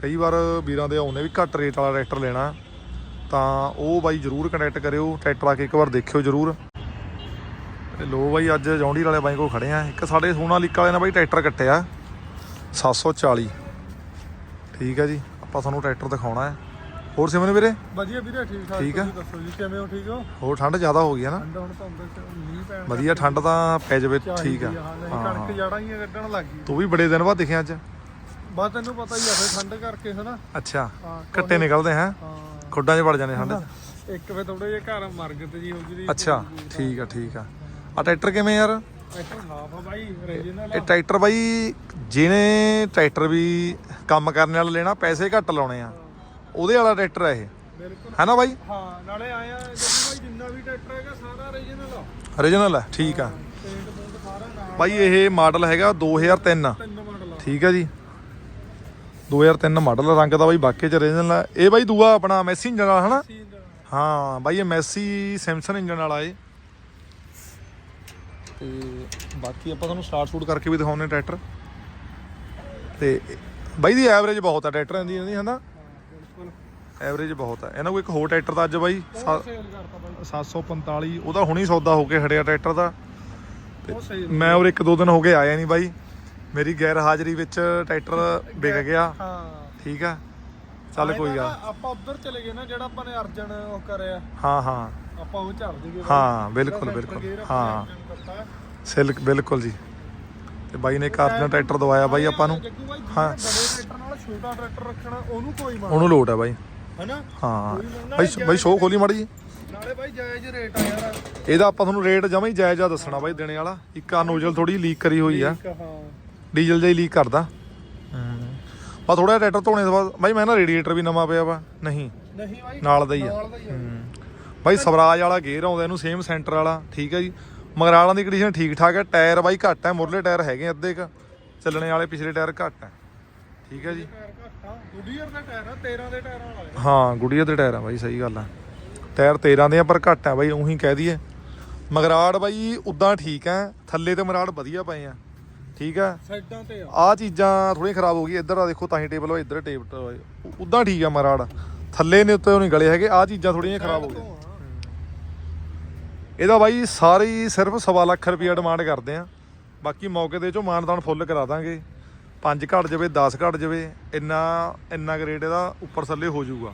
ਕਈ ਵਾਰ ਵੀਰਾਂ ਦੇ ਆਉਂਦੇ ਵੀ ਘੱਟ ਰੇਟ ਵਾਲਾ ਟਰੈਕਟਰ ਲੈਣਾ ਤਾਂ ਉਹ ਬਾਈ ਜਰੂਰ ਕੰਟੈਕਟ ਕਰਿਓ ਟਰੈਕਟਰ ਆ ਕੇ ਇੱਕ ਵਾਰ ਦੇਖਿਓ ਜਰੂਰ। ਤੇ ਲੋ ਬਾਈ ਅੱਜ ਜੌਂਡੀਰ ਵਾਲੇ ਬਾਈ ਕੋਲ ਖੜੇ ਆ। ਇੱਕ ਸਾਡੇ ਸੋਨਾਲੀਕਾ ਵਾਲੇ ਨੇ ਬਾਈ ਟਰੈਕਟਰ ਕੱਟਿਆ 740 ਠੀਕ ਆ ਜੀ ਆਪਾਂ ਤੁਹਾਨੂੰ ਟਰੈਕਟਰ ਦਿਖਾਉਣਾ ਹੈ। ਹੋਰ ਸਿਮਨ ਵੀਰੇ? ਵਧੀਆ ਵੀਰੇ ਠੀਕ ਠਾਕ ਠੀਕ ਆ। ਤੁਸੀਂ ਦੱਸੋ ਜੀ ਕਿਵੇਂ ਹੋ ਠੀਕ ਹੋ? ਹੋਰ ਠੰਡ ਜ਼ਿਆਦਾ ਹੋ ਗਈ ਹੈ ਨਾ? ਠੰਡ ਹੁਣ ਚ ਮੀਂਹ ਪੈਣ ਵਧੀਆ ਠੰਡ ਤਾਂ ਪੈ ਜਾਵੇ ਠੀਕ ਆ। ਹਾਂ ਹਾਂ, ਕਣਕ ਹਾਂ। ਜੜਾਂ ਹੀ ਕੱਢਣ ਲੱਗ ਗਈ ਤੂੰ ਵੀ ਬੜੇ ਦਿਨ ਬਾਅਦ ਦਿਖਿਆ ਅੱਜ। ਬਸ ਤੈਨੂੰ ਪਤਾ ਹੀ ਆ ਫਿਰ ਠੰਡ ਕਰਕੇ ਹਨਾ। ਅੱਛਾ ਹਾਂ ਕੱਟੇ ਨਿਕਲਦੇ ਹੈ? ਹਾਂ। ਖੁੱਡਾਂ 'ਚ ਵੜ ਜਾਂਦੇ ਠੰਡ। 'ਚ ਇੱਕ ਵੇ ਥੋੜੇ ਜਿਹਾ ਘਰ ਮਰਗਤ ਜੀ ਹੋ ਅੱਛਾ ਠੀਕ ਆ ਠੀਕ ਆ। ਆ ਟਰੈਕਟਰ ਕਿਵੇਂ ਯਾਰ? ਟਰੈਕਟਰ ਹਾਫ ਆ ਬਾਈ ਰੀਜਨਲ ਇਹ ਟਰੈਕਟਰ ਬਾਈ ਜਿਹਨੇ ਟਰੈਕਟਰ ਵੀ ਕੰਮ ਕਰਨ ਵਾਲਾ ਲੈਣਾ ਪੈਸੇ ਘੱਟ ਲਾਉਣੇ ਆ। ਉਹਦੇ ਵਾਲਾ ਟਰੈਕਟਰ ਆ ਇਹ। ਬਿਲਕੁਲ। ਹੈ ਨਾ ਬਾਈ? ਹਾਂ ਨਾਲੇ ਆਇਆ ਜਦੋਂ ਬਾਈ ਜਿੰਨਾ ਵੀ ਟਰੈਕਟਰ ਹੈਗਾ ਸਾਰਾ ਰੀਜਨਲ ਆ। ਓਰੀਜਨਲ ਹੈ ਠੀਕ ਆ। ਪੇਂਟ ਪੂੰਟ ਸਾਰਾ ਨਾਲ ਬਾਈ ਇਹ ਮਾਡਲ ਹੈਗਾ 2003 ਤਿੰਨ। ਮਾਡਲ ਆ। ਠੀਕ ਆ ਜੀ। 2003 ਮਾਡਲ ਰੰਗ ਦਾ ਬਾਈ ਬਾਕੀ ਚ ਓਰੀਜਨਲ ਹੈ ਇਹ ਬਾਈ ਦੂਆ ਆਪਣਾ ਮੈਸੀ ਇੰਜਨ ਵਾਲਾ ਹਨਾ। ਹਾਂ ਬਾਈ ਇਹ ਮੈਸੀ ਸੈਮਸਨ ਇੰਜਨ ਵਾਲਾ ਏ ਤੇ ਬਾਕੀ ਆਪਾਂ ਤੁਹਾਨੂੰ ਸਟਾਰਟ ਸ਼ੂਟ ਕਰਕੇ ਵੀ ਦਿਖਾਉਨੇ ਟਰੈਕਟਰ ਤੇ ਬਾਈ ਦੀ ਐਵਰੇਜ ਬਹੁਤ ਆ ਟਰੈਕਟਰਾਂ ਦੀ ਇਹਦੀ ਹਨਾ? ਐਵਰੇਜ ਬਹੁਤ ਆ। ਇਹਨਾਂ ਕੋਲ ਇੱਕ ਹੋਰ ਟਰੈਕਟਰ ਦਾ ਅੱਜ ਬਾਈ ਸਾ- ਸੇਲ ਕਰਤਾ ਬਾਈ। 745 ਉਹਦਾ ਹੁਣੀ ਸੌਦਾ ਹੋ ਕੇ ਖੜਿਆ ਟਰੈਕਟਰ ਦਾ। ਮੈਂ ਉਹ ਇੱਕ ਦੋ ਦਿਨ ਹੋ ਗਏ ਆਇਆ ਨਹੀਂ ਬਾਈ। ਮੇਰੀ ਗੈਰ ਹਾਜ਼ਰੀ ਵਿੱਚ ਟਰੈਕਟਰ ਵਿਕ ਗਿਆ। ਹਾਂ। ਠੀਕ ਆ ਚੱਲ ਕੋਈ ਗੱਲ। ਆਪਾਂ ਉਧਰ ਚਲੇ ਗਏ ਨਾ ਜਿਹੜਾ ਆਪਾਂ ਨੇ ਅਰਜਨ ਉਹ ਕਰਿਆ। ਹਾਂ ਹਾਂ। ਆਪਾਂ ਉਹ ਚੱਲ ਜੀਗੇ ਹਾਂ ਬਿਲਕੁਲ ਬਿਲਕੁਲ। ਹਾਂ। ਸਿਲਕ ਬਿਲਕੁਲ ਜੀ। ਤੇ ਬਾਈ ਨੇ ਕਾਰਜਨ ਟਰੈਕਟਰ ਦਵਾਇਆ ਬਾਈ ਆਪਾਂ ਨੂੰ। ਹਾਂ। ਬੜੇ ਟਰੈਕਟਰ ਨਾਲ ਛੋਟਾ ਟਰੈਕਟਰ ਰੱਖਣਾ ਉਹਨੂੰ ਕੋਈ ਮਾਰ ਉਹਨੂੰ ਲੋਟ ਹੈ ਬਾਈ। ਹੈਨਾ? ਹਾਂ। ਬਾਈ ਬਾਈ ਸ਼ੋਅ ਖੋਲੀ ਮਾੜੀ ਜੀ। ਨਾਲੇ ਬਾਈ ਜਾਇਜ਼ ਰੇਟ ਆ ਯਾਰ। ਇਹਦਾ ਆਪਾਂ ਤੁਹਾਨੂੰ ਰੇਟ ਜਮਾ ਹੀ ਜਾਇਜ਼ਾ ਦੱਸਣਾ ਬਾਈ ਦੇਣੇ ਵਾਲਾ। ਇੱਕ ਆ ਨੋਜ਼ਲ ਥੋੜੀ ਲੀਕ ਕਰੀ ਹੋਈ ਆ। ਡੀਜ਼ਲ ਜਿਹਾ ਲੀਕ ਕਰਦਾ। ਹੂੰ। ਬਾ ਥੋੜਾ ਟਰੈਕਟਰ ਧੋਣੇ ਤੋਂ ਬਾਅਦ ਬਾਈ ਮੈਂ ਨਾ ਰੇਡੀਏਟਰ ਵੀ ਨਵਾਂ ਪਿਆ ਵਾ ਨਹੀਂ। ਨਹੀਂ ਬਾਈ ਨਾਲ ਦਾ ਹੀ ਆ। ਹੀ ਆ। ਹੂੰ। ਬਾਈ ਸਵਰਾਜ ਵਾਲਾ ਗੇਅਰ ਆਉਂਦਾ ਇਹਨੂੰ ਸੇਮ ਸੈਂਟਰ ਵਾਲਾ ਠੀਕ ਹੈ ਜੀ। ਮਗਰਾਲਾਂ ਦੀ ਕੰਡੀਸ਼ਨ ਠੀਕ ਠਾਕ ਹੈ ਟਾਇਰ ਬਾਈ ਘੱਟ ਹੈ ਮੁਰਲੇ ਟਾਇਰ ਹੈਗੇ ਅੱਧੇ ਕ ਚੱਲਣੇ ਵਾਲੇ ਪਿਛਲੇ ਟਾਇਰ ਘੱਟ ਹੈ। ਠੀਕ ਹੈ ਜੀ। ਟਾਇਰ ਘੱਟ ਆ ਗੁੱਡੀਅਰ ਦਾ ਟਾਇਰ ਆ 13 ਦੇ ਟਾਇਰਾਂ ਵਾਲਾ ਹੈ ਹਾਂ ਗੁੜੀਆ ਦੇ ਟਾਇਰ ਆ ਬਾਈ ਸਹੀ ਗੱਲ ਆ। ਟਾਇਰ 13 ਦੇ ਆ ਪਰ ਘੱਟ ਆ ਬਾਈ ਉਹੀ ਕਹਿ ਦਈਏ। ਮਗਰਾੜ ਬਾਈ ਉਦਾਂ ਠੀਕ ਹੈ ਥੱਲੇ ਤੇ ਮਗਰਾੜ ਵਧੀਆ ਪਏ ਆ। ਠੀਕ ਆ? ਸਾਈਡਾਂ ਤੇ ਆ। ਆ ਚੀਜ਼ਾਂ ਥੋੜੀਆਂ ਖਰਾਬ ਹੋ ਗਈ ਇੱਧਰ ਆ ਦੇਖੋ ਤਾਂ ਹੀ ਟੇਬਲ ਹੋਇਆ ਇੱਧਰ ਟੇਬਲ ਉਦਾਂ ਠੀਕ ਆ ਮਗਰਾੜ ਥੱਲੇ ਨੇ ਉੱਤੇ ਉਹ ਨਹੀਂ ਗਲੇ ਹੈਗੇ। ਆ ਚੀਜ਼ਾਂ ਥੋੜੀਆਂ ਖਰਾਬ ਹੋ ਗਈਆਂ। ਇਹਦਾ ਬਾਈ ਸਾਰੀ ਸਿਰਫ ਸਵਾ ਲੱਖ ਰੁਪਈਆ ਡਿਮਾਂਡ ਕਰਦੇ ਆ। ਬਾਕੀ ਮੌਕੇ ਦੇ ਚੋਂ ਮਾਨਦਾਨ ਫੁੱਲ ਕਰਾ ਦਾਂਗੇ। 5 ਘੱਟ ਜਾਵੇ 10 ਘੱਟ ਜਾਵੇ ਇੰਨਾ ਇੰਨਾ ਰੇਟ ਇਹਦਾ ਉੱਪਰ ਥੱਲੇ ਹੋ ਜਾਊਗਾ।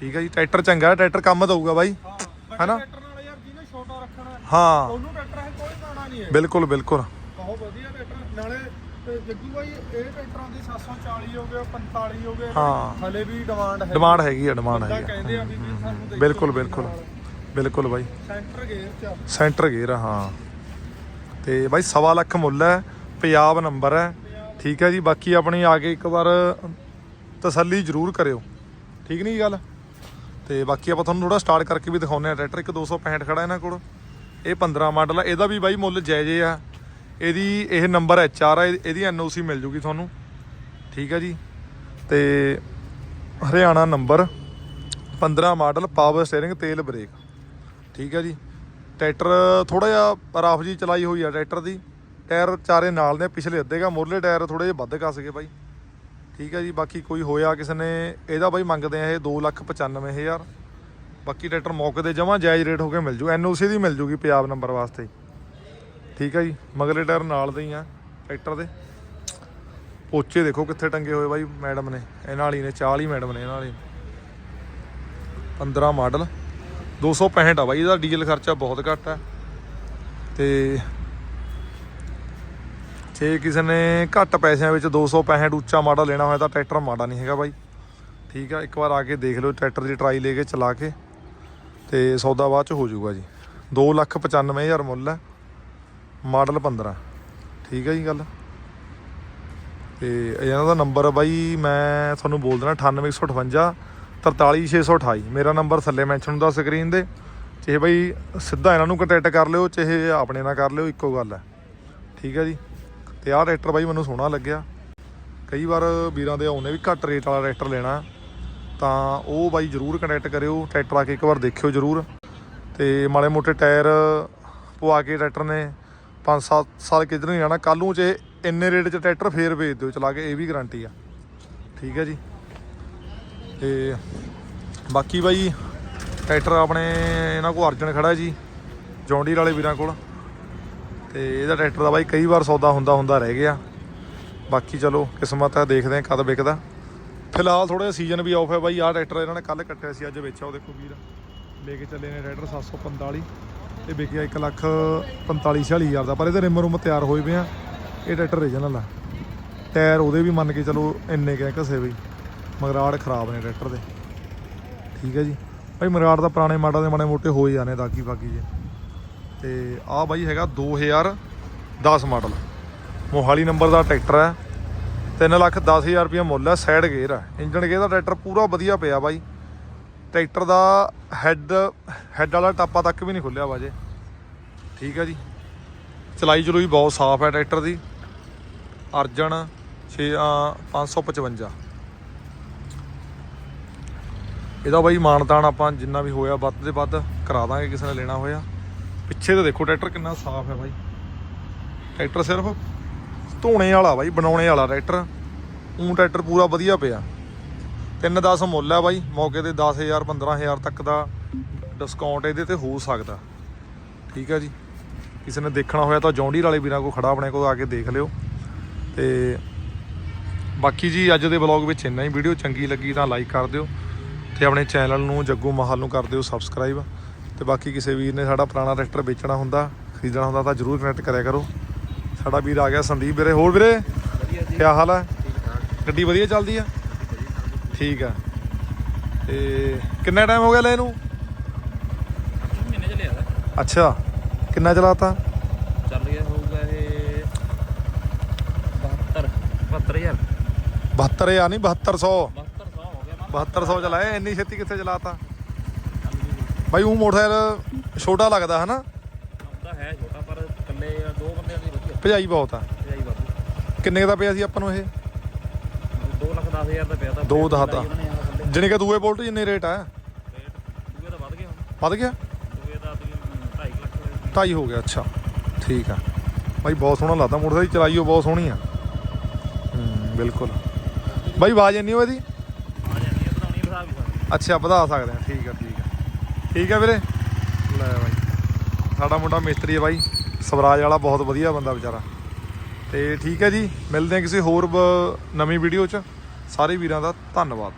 ਠੀਕ ਹੈ ਜੀ ਟਰੈਕਟਰ ਚੰਗਾ ਹੈ ਟਰੈਕਟਰ ਕੰਮ ਦਊਗਾ ਬਾਈ। ਹਾਂ ਹੈਨਾ? ਟਰੈਕਟਰ ਨਾਲ ਯਾਰ ਜਿਹਨੇ ਛੋਟਾ ਰੱਖਣਾ ਹੈ, ਹਾਂ। ਉਹਨੂੰ ਟਰੈਕਟਰ ਹੈ ਕੋਈ ਪਾਣਾ ਨਹੀਂ ਹੈ। ਬਿਲਕੁਲ ਬਿਲਕੁਲ। ਬਹੁਤ ਵਧੀਆ ਟਰੈਕਟਰ ਨਾਲੇ ਤੇ ਜੱਗੂ ਬਾਈ ਇਹ ਟਰੈਕਟਰਾਂ ਦੀ 740 ਹੋ ਗਏ 45 ਹੋ ਗਏ ਹਾਂ। ਹਲੇ ਵੀ ਡਿਮਾਂਡ ਹੈ ਡਿਮਾਂਡ ਹੈਗੀ ਆ ਡਿਮਾਂਡ ਤਾਂ ਹੈਗੀ ਆ। ਕਹਿੰਦੇ ਆ ਵੀ ਵੀ ਸਾਨੂੰ ਦੇਖੋ ਬਿਲਕੁਲ ਬਿਲਕੁਲ। ਬਿਲਕੁਲ ਬਾਈ। ਸੈਂਟਰ ਗੇਅਰ ਚ ਸੈਂਟਰ ਗੇਅਰ ਆ, ਹਾਂ। ਤੇ ਬਾਈ ਸਵਾ ਲੱਖ ਮੁੱਲ ਹੈ ਪੰਜਾਬ ਨੰਬਰ ਹੈ। ਠੀਕ ਹੈ ਜੀ ਬਾਕੀ ਆਪਣੀ ਆ ਕੇ ਇੱਕ ਵਾਰ ਤਸੱਲੀ ਜ਼ਰੂਰ ਕਰਿਓ। ਠੀਕ ਨਹੀਂ ਗੱਲ? ਤੇ ਬਾਕੀ ਆਪਾਂ ਤੁਹਾਨੂੰ ਥੋੜਾ ਸਟਾਰਟ ਕਰਕੇ ਵੀ ਦਿਖਾਉਂਦੇ ਆ ਟਰੈਕਟਰ ਇੱਕ 265 ਖੜਾ ਇਹਨਾਂ ਕੋਲ। ਇਹ 15 ਮਾਡਲ ਆ। ਇਹਦਾ ਵੀ ਬਾਈ ਮੁੱਲ ਜਾਇਜ਼ੇ ਆ। ਇਹਦੀ ਇਹ ਨੰਬਰ ਐਚ ਆਰ ਆ, ਇਹ- ਇਹਦੀ ਐਨਓਸੀ ਮਿਲ ਜੂਗੀ ਤੁਹਾਨੂੰ। ਠੀਕ ਹੈ ਜੀ? ਤੇ Haryana number 15 model power steering ਤੇਲ ਬ੍ਰੇਕ ਠੀਕ ਹੈ ਜੀ? ਟਰੈਕਟਰ ਥੋੜਾ ਜਿਹਾ ਰਫ ਜੀ ਚਲਾਈ ਹੋਈ ਆ ਟਰੈਕਟਰ ਦੀ। ਟਾਇਰ ਚਾਰੇ ਨਾਲ ਨੇ, ਪਿਛਲੇ ਅੱਧੇ ਕਾ, ਮੁਰਲੇ ਟਾਇਰ ਥੋੜੇ ਜਿਹਾ ਵੱਧ ਕੱਸ ਗਏ ਬਾਈ। ਠੀਕ ਹੈ ਜੀ? ਬਾਕੀ ਕੋਈ ਹੋਇਆ ਕਿਸੇ ਨੇ, ਇਹਦਾ ਬਾਈ ਮੰਗਦੇ ਆ ਇਹ 295000 ਬਾਕੀ ਟਰੈਕਟਰ ਮੌਕੇ ਤੇ ਜਮਾ ਜਾਇਜ਼ ਰੇਟ ਹੋ ਕੇ ਮਿਲ ਜੂ। ਐਨਓਸੀ ਦੀ ਮਿਲ ਜੂਗੀ ਪੰਜਾਬ ਨੰਬਰ ਵਾਸਤੇ। ਠੀਕ ਆ ਜੀ ਮਗਲੇ ਟਾਇਰ ਨਾਲ ਦੇ ਹੀ ਆ ਟਰੈਕਟਰ ਦੇ। ਪੋਚੇ ਦੇਖੋ ਕਿੱਥੇ ਟੰਗੇ ਹੋਏ ਬਾਈ ਮੈਡਮ ਨੇ ਇਹਨਾਂ ਵਾਲੀ ਨੇ 40 ਮੈਡਮ ਨੇ ਇਹਨਾਂ ਵਾਲੀ 15 ਮਾਡਲ 265 ਆ ਬਾਈ, ਇਹਦਾ ਡੀਜ਼ਲ ਖਰਚਾ ਬਹੁਤ ਘੱਟ ਆ। ਤੇ ਜੇ ਕਿਸੇ ਨੇ ਘੱਟ ਪੈਸਿਆਂ ਵਿੱਚ 265 ਉੱਚਾ ਮਾਡਲ ਲੈਣਾ ਹੋਇਆ ਤਾਂ ਟਰੈਕਟਰ ਮਾੜਾ ਨਹੀਂ ਹੈਗਾ ਬਾਈ। ਠੀਕ ਆ, ਇੱਕ ਵਾਰ ਆ ਕੇ ਦੇਖ ਲਓ ਟਰੈਕਟਰ ਦੀ ਟਰਾਈ ਲੈ ਕੇ ਚਲਾ ਕੇ, ਤੇ ਸੌਦਾ ਬਾਅਦ ਚ ਹੋ ਜਾਊਗਾ ਜੀ। 295000 ਮੁੱਲ ਹੈ ਮਾਡਲ 15 ਠੀਕ ਹੈ ਜੀ ਗੱਲ? ਤੇ ਇਹਨਾਂ ਦਾ ਨੰਬਰ ਬਾਈ, ਮੈਂ ਤੁਹਾਨੂੰ ਬੋਲ ਦੇਣਾ 98158 43628 ਮੇਰਾ ਨੰਬਰ ਥੱਲੇ ਮੈਂਸ਼ਨ ਹੁੰਦਾ ਸਕਰੀਨ ਦੇ ਚਾਹੇ ਬਾਈ ਸਿੱਧਾ ਇਹਨਾਂ ਨੂੰ ਕੰਟੈਕਟ ਕਰ ਲਿਓ, ਚਾਹੇ ਆਪਣੇ ਨਾਲ ਕਰ ਲਿਓ, ਇੱਕੋ ਗੱਲ ਹੈ। ਠੀਕ ਹੈ ਜੀ? ਤੇ ਆਹ ਟਰੈਕਟਰ ਬਾਈ ਮੈਨੂੰ ਸੋਹਣਾ ਲੱਗਿਆ। ਕਈ ਵਾਰ ਵੀਰਾਂ ਦੇ ਆਉਂਦੇ ਵੀ ਘੱਟ ਰੇਟ ਵਾਲਾ ਟਰੈਕਟਰ ਲੈਣਾ, ਤਾਂ ਉਹ ਬਾਈ ਜਰੂਰ ਕੰਟੈਕਟ ਕਰਿਓ, ਟਰੈਕਟਰ ਆ ਕੇ ਇੱਕ ਵਾਰ ਦੇਖਿਓ ਜਰੂਰ। ਤੇ ਮਾੜੇ ਮੋਟੇ ਟਾਇਰ ਪਵਾ ਕੇ ਟਰੈਕਟਰ ਨੇ 5-7 ਸਾਲ ਕਿਧਰ ਨਹੀਂ ਜਾਣਾ ਕੱਲ ਨੂੰ ਚ ਇਹ ਇੰਨੇ ਰੇਟ 'ਚ ਟਰੈਕਟਰ ਫੇਰ ਵੇਚ ਦਿਓ, ਚਲਾ ਕੇ ਇਹ ਵੀ ਗਾਰੰਟੀ ਆ। ਠੀਕ ਹੈ ਜੀ। ਤੇ ਬਾਕੀ ਬਾਈ, ਟਰੈਕਟਰ ਆਪਣੇ ਇਹਨਾਂ ਕੋਲ ਅਰਜਨ ਖੜਾ ਜੀ, ਜੌਂਡੀਰ ਵਾਲੇ ਵੀਰਾਂ ਕੋਲ। ਤੇ ਇਹਦਾ ਟਰੈਕਟਰ ਦਾ ਬਾਈ ਕਈ ਵਾਰ ਸੌਦਾ ਹੁੰਦਾ ਹੁੰਦਾ ਰਹਿ ਗਿਆ। ਬਾਕੀ ਚਲੋ, ਕਿਸਮਤ ਹੈ ਦੇਖਦੇ ਹਾਂ ਕਦ ਵਿਕਦਾ। ਫਿਲਹਾਲ ਥੋੜਾ ਜਿਹਾ ਸੀਜ਼ਨ ਵੀ ਆਫ ਹੈ ਬਾਈ, ਆਹ ਟਰੈਕਟਰ ਇਹਨਾਂ ਨੇ ਕੱਲ ਕੱਟਿਆ ਸੀ, ਅੱਜ ਵੇਚਿਆ ਉਹ ਦੇਖੋ ਵੀਰ। ਲੈ ਕੇ ਚੱਲੇ ਨੇ ਟਰੈਕਟਰ 745 ਇਹ ਵਿਕਿਆ 1 ਲੱਖ 45 46 ਹਜ਼ਾਰ ਦਾ, ਪਰ ਇਹਦੇ ਰਿਮ ਰੁਮ ਤਿਆਰ ਹੋਏ ਪਏ ਆ। ਇਹ ਟਰੈਕਟਰ ਰੀਜਨਲ ਆ। ਟਾਇਰ ਉਹਦੇ ਵੀ ਮੰਨ ਕੇ ਚਲੋ ਇੰਨੇ ਕੁ ਘਸੇ ਬਈ ਮਗਰਾੜ ਖਰਾਬ ਨੇ ਟਰੈਕਟਰ ਦੇ। ਠੀਕ ਹੈ ਜੀ। ਭਾਈ ਮਗਰਾੜ ਦਾ ਪੁਰਾਣੇ ਮਾਡਲ ਦੇ ਮਾੜੇ ਮੋਟੇ ਹੋ ਹੀ ਜਾਣੇ ਦਾਗੀ ਬਾਕੀ ਜੇ। ਤੇ ਆਹ ਬਾਈ ਹੈਗਾ 2010 ਮਾਡਲ। ਮੋਹਾਲੀ ਨੰਬਰ ਦਾ ਟਰੈਕਟਰ ਹੈ 3 ਲੱਖ 10 ਹਜ਼ਾਰ ਰੁਪਏ ਮੁੱਲ ਹੈ ਸਾਈਡ ਗੇਅਰ ਹੈ ਇੰਜਨ ਗੇਅਰ ਦਾ ਟਰੈਕਟਰ ਪੂਰਾ ਵਧੀਆ ਪਿਆ ਬਾਈ। ਟਰੈਕਟਰ ਦਾ ਹੈੱਡ ਹੈੱਡ ਵਾਲਾ ਟਾਪਾ ਤੱਕ ਵੀ ਨਹੀਂ ਖੁੱਲਿਆ ਬਾਜੇ ਠੀਕ ਹੈ ਜੀ। ਚਲਾਈ ਚਲੂਈ ਬਹੁਤ ਸਾਫ਼ ਹੈ ਟਰੈਕਟਰ ਦੀ। ਅਰਜਨ 6 555 ਇਹਦਾ ਬਾਈ ਮਾਨਤਾਨ ਆਪਾਂ ਜਿੰਨਾ ਵੀ ਹੋਇਆ ਵੱਧ ਦੇ ਵੱਧ ਕਰਾ ਦਾਂਗੇ, ਕਿਸੇ ਨੇ ਲੈਣਾ ਹੋਇਆ। ਪਿੱਛੇ ਤਾਂ ਦੇਖੋ ਟਰੈਕਟਰ ਕਿੰਨਾ ਸਾਫ਼ ਹੈ ਬਾਈ। ਟਰੈਕਟਰ ਸਿਰਫ ਧੋਣੇ ਵਾਲਾ ਬਾਈ, ਬਣਾਉਣੇ ਵਾਲਾ ਟਰੈਕਟਰ। ਊਂ ਟਰੈਕਟਰ ਪੂਰਾ ਵਧੀਆ ਪਿਆ। 3-10 ਮੁੱਲ ਹੈ ਬਾਈ ਮੌਕੇ ਤੇ 10000 15000 ਤੱਕ ਦਾ ਡਿਸਕਾਊਂਟ ਇਹਦੇ ਤੇ ਹੋ ਸਕਦਾ। ਠੀਕ ਹੈ ਜੀ। ਕਿਸੇ ਨੇ ਦੇਖਣਾ ਹੋਇਆ ਤਾਂ ਜੌਂਡੀਰ ਵਾਲੇ ਵੀਰਾਂ ਕੋਲ ਖੜਾ ਆਪਣੇ ਕੋਲ ਆ ਕੇ ਦੇਖ ਲਿਓ। ਤੇ ਬਾਕੀ ਜੀ ਅੱਜ ਦੇ ਵਲੌਗ ਵਿੱਚ ਇੰਨਾ ਹੀ। ਵੀਡੀਓ ਚੰਗੀ ਲੱਗੀ ਤਾਂ ਲਾਈਕ ਕਰ ਦਿਓ ਤੇ ਆਪਣੇ ਚੈਨਲ ਨੂੰ ਜੱਗੂ ਮਹਾਲ ਨੂੰ ਕਰ ਦਿਓ ਸਬਸਕ੍ਰਾਈਬ ਤੇ ਬਾਕੀ ਕਿਸੇ ਵੀਰ ਨੇ ਸਾਡਾ ਪੁਰਾਣਾ ਟਰੈਕਟਰ ਵੇਚਣਾ ਹੁੰਦਾ ਖਰੀਦਣਾ ਹੁੰਦਾ ਤਾਂ ਜਰੂਰ ਕਨੈਕਟ ਕਰਿਆ ਕਰੋ। ਸਾਡਾ ਵੀਰ ਆ ਗਿਆ ਸੰਦੀਪ ਵੀਰੇ। ਹੋਰ ਵੀਰੇ ਕੀ ਹਾਲ ਹੈ ਗੱਡੀ ਵਧੀਆ ਚੱਲਦੀ ਆ? ਠੀਕ ਆ। ਤੇ ਕਿੰਨਾ ਟਾਈਮ ਹੋ ਗਿਆ ਲੈ ਇਹਨੂੰ? ਮਹੀਨੇ ਚ ਲਿਆ ਦਾ ਅੱਛਾ ਕਿੰਨਾ ਚਲਾਤਾ? ਚੱਲ ਗਿਆ ਹੋਊਗਾ ਇਹ 72 72000 72 ਆ ਨਹੀਂ 7200 7200 ਹੋ ਗਿਆ ਮਾ 7200 ਚਲਾਇਆ ਇੰਨੀ ਛੇਤੀ ਕਿੱਥੇ ਚਲਾਤਾ? ਬਾਈ ਉਹ ਮੋਟਰਸਾਈਕਲ ਛੋਟਾ ਲੱਗਦਾ ਹਨਾ? ਹੁੰਦਾ ਹੈ ਛੋਟਾ ਪਰ ਇਕੱਲੇ ਦੋ ਬੰਦਿਆਂ ਦੀ ਵਧੀਆ। ਭਜਾਈ ਬਹੁਤ ਆ। ਜਾਈ ਬਾਬੂ। ਕਿੰਨੇ ਦਾ ਪਿਆ ਸੀ ਆਪਾਂ ਨੂੰ ਇਹ? 2 ਲੱਖ 10000 ਦਾ ਪਿਆ ਤਾਂ ਦੋ ਦਸ ਦਾ। ਜਿਨੇ ਕਿ ਦੂਏ ਬੋਲਟ ਜਿੰਨੇ ਰੇਟ ਆ? ਰੇਟ ਦੂਏ ਦਾ ਵੱਧ ਗਿਆ ਹੁਣ। ਵੱਧ ਗਿਆ? ਦੂਏ ਦਾ ਤਕਰੀਬਨ 2.5 ਲੱਖ ਹੋਇਆ। ਢਾਈ ਹੋ ਗਿਆ ਅੱਛਾ। ਠੀਕ ਆ। ਬਾਈ ਬਹੁਤ ਸੋਹਣਾ ਲੱਗਦਾ। ਮੋਟਰਸਾਈਕਲ ਚਲਾਈਓ ਬਹੁਤ ਸੋਹਣੀ ਆ। ਹੂੰ ਬਿਲਕੁਲ। ਬਾਈ ਆਵਾਜ਼ ਇੰਨੀ ਹੋ ਇਹਦੀ? ਆ ਜਾਂਦੀ ਹੈ ਬਣਾਉਣੀ ਵੀ ਸਕਦੀ ਅੱਛਾ ਵਧਾ ਸਕਦੇ ਆ। ਠੀਕ ਆ ਠੀਕ ਆ। ਠੀਕ ਆ ਵੀਰੇ। ਲੈ ਬਾਈ। ਸਾਡਾ ਮੁੰਡਾ ਮਿਸਤਰੀ ਹੈ ਬਾਈ। ਸਵਰਾਜ ਵਾਲਾ ਬਹੁਤ ਵਧੀਆ ਬੰਦਾ ਵਿਚਾਰਾ। ਤੇ ਠੀਕ ਹੈ ਜੀ, ਮਿਲਦੇ ਹਾਂ ਕਿਸੇ ਹੋਰ ਬ- ਨਵੀਂ ਵੀਡੀਓ 'ਚ। ਸਾਰੇ ਵੀਰਾਂ ਦਾ ਧੰਨਵਾਦ।